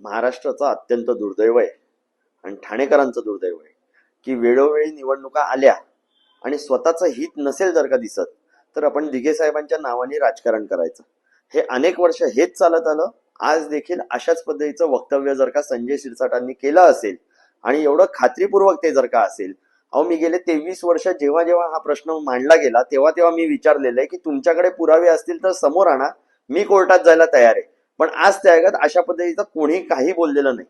महाराष्ट्राचा अत्यंत दुर्दैव आहे आणि ठाणेकरांचं दुर्दैव आहे की वेळोवेळी निवडणुका आल्या आणि स्वतःचं हित नसेल जर का दिसत तर आपण दिघे साहेबांच्या नावाने राजकारण करायचं. हे अनेक वर्ष हेच चालत आलं. आज देखील अशाच पद्धतीचं वक्तव्य जर का संजय शिरसाटांनी केलं असेल आणि एवढं खात्रीपूर्वक ते जर का असेल अहो मी गेले तेवीस वर्ष जेव्हा जेव्हा हा प्रश्न मांडला गेला तेव्हा तेव्हा मी विचारलेलं आहे की तुमच्याकडे पुरावे असतील तर समोर आणा. मी कोर्टात जायला तयार आहे. पण आज त्या ऐकत अशा पद्धतीचं कोणी काही बोललेलं नाही.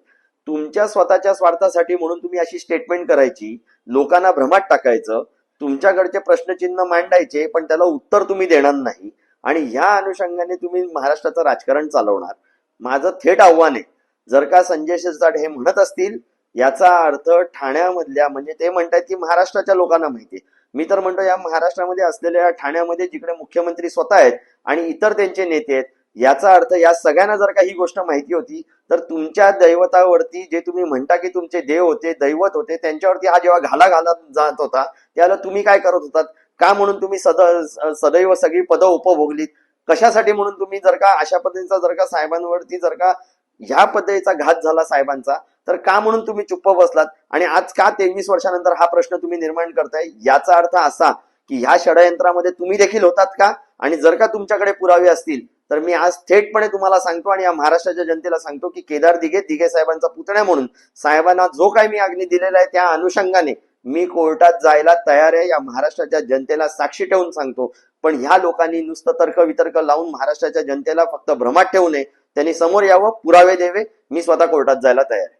तुमच्या स्वतःच्या स्वार्थासाठी म्हणून तुम्ही अशी स्टेटमेंट करायची लोकांना भ्रमात टाकायचं तुमच्याकडचे प्रश्नचिन्ह मांडायचे पण त्याला उत्तर तुम्ही देणार नाही. आणि ह्या अनुषंगाने तुम्ही महाराष्ट्राचं राजकारण चालवणार. माझं थेट आव्हान आहे जर का संजय शिरसाट हे म्हणत असतील याचा अर्थ ठाण्यामधल्या म्हणजे ते म्हणतात की महाराष्ट्राच्या लोकांना माहिती आहे. मी तर म्हणतो या महाराष्ट्रामध्ये असलेल्या ठाण्यामध्ये जिकडे मुख्यमंत्री स्वतः आहेत आणि इतर त्यांचे नेते आहेत याचा अर्थ या सगळ्यांना जर का ही गोष्ट माहिती होती तर तुमच्या दैवतावरती जे तुम्ही म्हणता की तुमचे देव होते दैवत होते त्यांच्यावरती हा जेव्हा घाला घालत जात होता त्याला तुम्ही काय करत होतात? का म्हणून तुम्ही सद सदैव सगळी पदं उपभोगलीत? कशासाठी म्हणून तुम्ही जर का अशा पद्धतीचा जर का साहेबांवरती जर का ह्या पद्धतीचा घात झाला साहेबांचा तर का म्हणून तुम्ही चुप्प बसलात? आणि आज का तेवीस वर्षानंतर हा प्रश्न तुम्ही निर्माण करताय? याचा अर्थ असा की ह्या षडयंत्रामध्ये तुम्ही देखील होतात का? आणि जर का तुमच्याकडे पुरावे असतील तर मी आज थेटपणे तुम्हाला सांगतो आणि या महाराष्ट्राच्या जनतेला सांगतो की केदार दिघे दिघे साहेबांचा पुतण्या म्हणून साहेबांना जो काही मी अग्नी दिलेला आहे त्या अनुषंगाने मी कोर्टात जायला तयार आहे. या महाराष्ट्राच्या जनतेला साक्षी ठेवून सांगतो. पण ह्या लोकांनी नुसतं तर्क वितर्क लावून महाराष्ट्राच्या जनतेला फक्त भ्रमात ठेवू नये. त्यांनी समोर यावं पुरावे द्यावे. मी स्वतः कोर्टात जायला तयार आहे.